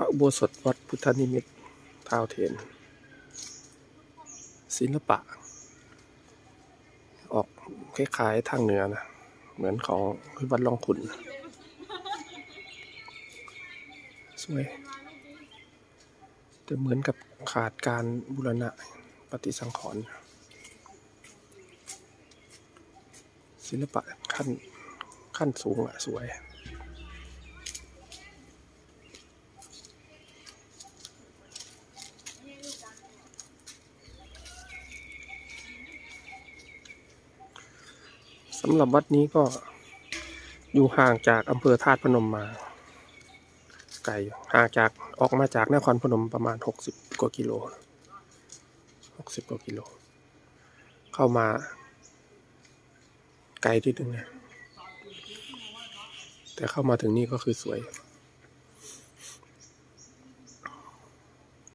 ระอุโบสถวัดพุทธนิมิตท้าวเทน ศิลปะ ออกคล้ายๆทางเหนือนะ เหมือนของวัดล่องขุน สวย แต่เหมือนกับขาดการบูรณะปฏิสังขรณ์ศิลปะขั้นขั้นสูงอะสวย สำหรับวัดนี้ก็อยู่ห่างจากอำเภอธาตุพนมมา ไกลห่างจากออกมาจากนครพนมประมาณหกสิบกว่ากิโลหกสิบกว่ากิโล เข้ามา ไกลที่นึงนะแต่เข้ามาถึงนี่ก็คือสวย